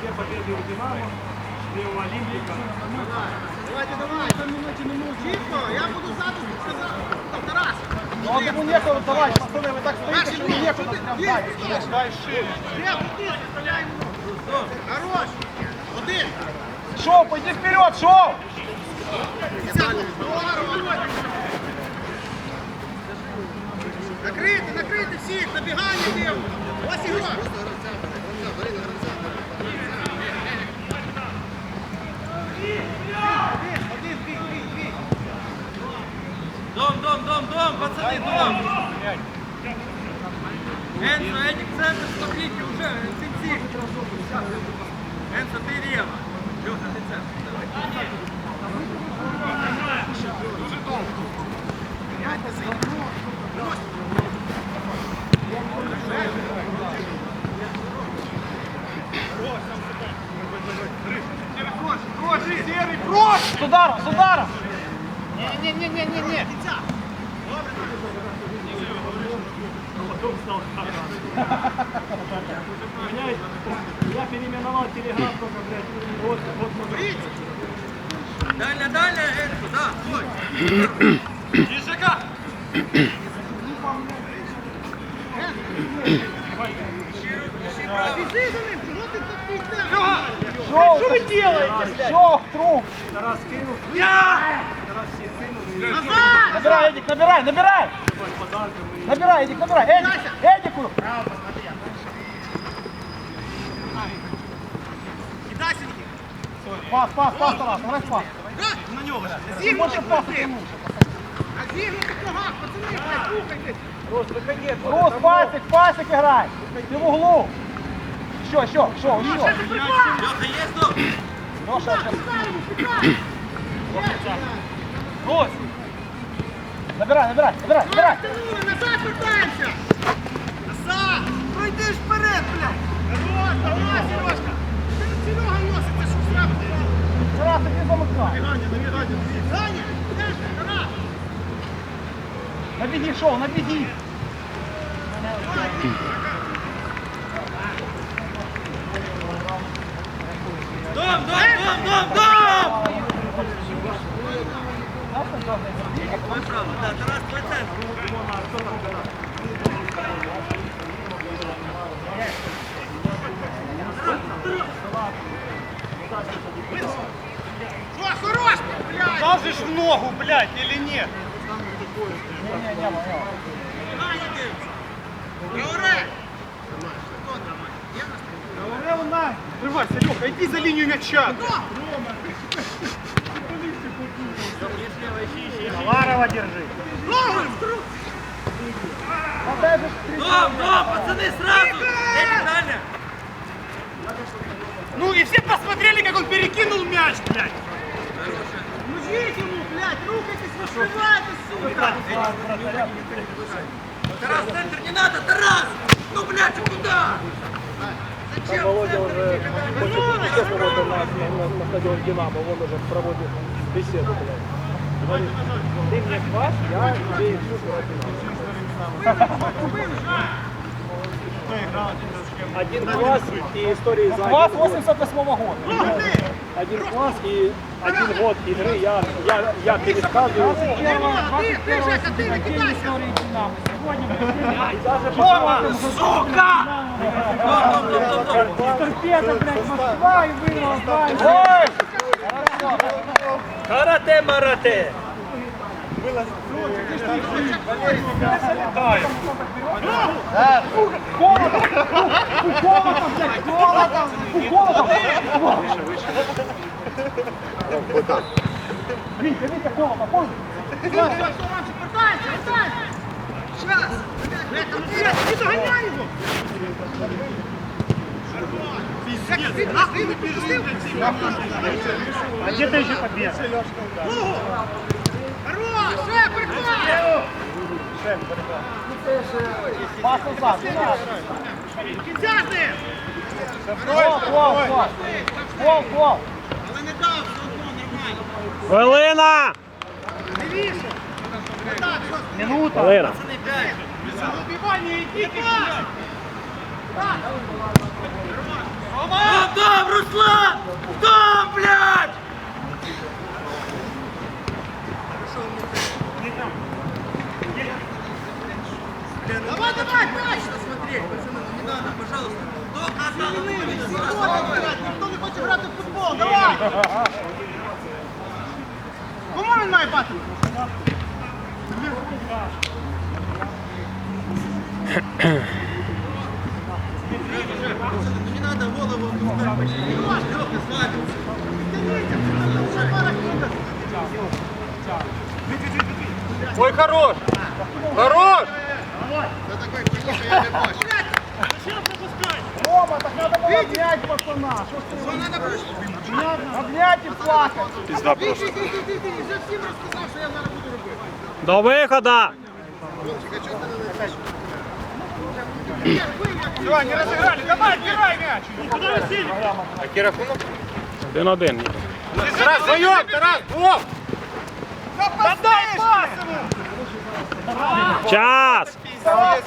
Две победы у Динамо, две у Олимпика. Давайте, давайте. Чітко, я буду ззаду сказати. Тарас. Ну, а тому некуда давай, пацаны, вы так стоите, Перший что гол. некуда Що прям ти? дать. Є, є. Дай шире. Є, туди, стріляємо. Хорош. Один. Шоу, пойди вперед, шоу! Дом, дом, дом, дом, пацаны, дом! Энцо, Эдик, центр, смотрите, уже, интенсив. Энцо, ты лево. Леха, ты центр. Давай. Прочь, серый, прочь! С ударом, с ударом! Не-не-не-не-не. Стал Меня, я переименовал телеграм только, блядь, вот, вот, вот. Дальня, дальня, Энцо, да, стой. Шоу, что вы делаете? Шоу, труп! Тарас кинул. Тарас кинул. и Назад! Набирай, Эдик, набирай, набирай! Набирай, Эдик, набирай! Эдик, Эдику! Пас, пас, пас, Тарас, грай пас! На нього! Можем пас йому! Зігнути ногах, пацани, слухайте! Рос, ну, виходи! Рос, пасик, пасик грай! Ти в углу! Що, що, що, що? Льоха, є тут! Льоша, що? Рос! Набирай, набирай, набирай! Тянули, назад вертаємося. Назад. Пройди ж вперед, блядь. Хорош, давай, Сережка. Серега носиться, що зробити? Тарас, иди замыкай! Набігання, набігання. Даня, теж, Тарас. Набеги, шоу, набеги! Дом, дом, дом, дом, дом! Твой право, да, Тарас, твой центр. Що, хорош, блядь. Дашь в ногу, блядь, или нет? Не, не, не, не. Даня дивиться. Говори. Говорил Рывайся, Лёха, иди за линию мяча. Ларова держи. Дом, дом, пацаны, сразу! Эдик, дальня! Ну и все посмотрели, как он перекинул мяч, блядь. Мужик ему, блядь, рухайтесь, раскрывайтесь, сука. Тарас, центр не надо, Тарас! Ну, блядь, куда? Зачем Володя центр уже хочет нужен? честно вот у нас на, на, на стадион Динамо, он уже проводит беседу, блядь. Говорит, ты мне квас, я тебе ищу Один класс и истории за Класс один год. 88 года. Один класс и один год игры я, я, я пересказываю. Ти, ти, Жека, ти не кидайся. Сегодня, И даже Рома, Сука! Дом, дом, дом, дом, дом. торпеда, блядь, Москва и выиграл. Вертайся. Щас. Жека, ну доганяй його. А где ты еще победа? Ногу. Хорош, ще, приходь. Пас назад, надо. Підтягни. Гол, гол, гол. Гол, гол. Але не дав, нормально. Хвилина! Що, Минута. Хвилина. Пацаны, пять. Вибивання, йди, кидай. Ну, там, Руслан! Там, блядь! Давай, давай, точно! Смотреть, пацаны, ну не надо, пожалуйста. Только одна Свободно грати, ніхто не хоче грати в футбол, давай! Кому він має бати? Не Ой, хорош! Хорош! Да такой фигуши я не бачу. Зачем пропускать? Рома, так надо было обнять пацана. Что надо обнять и плакать. Пизда просто. Ты, ты, ты, ты, ты, уже всем рассказал, что я надо буду рубить. До выхода! Все, не разыграли, давай, отбирай рахунок? Один-один. Тарас, вдвоем, Тарас. Отдай. Час!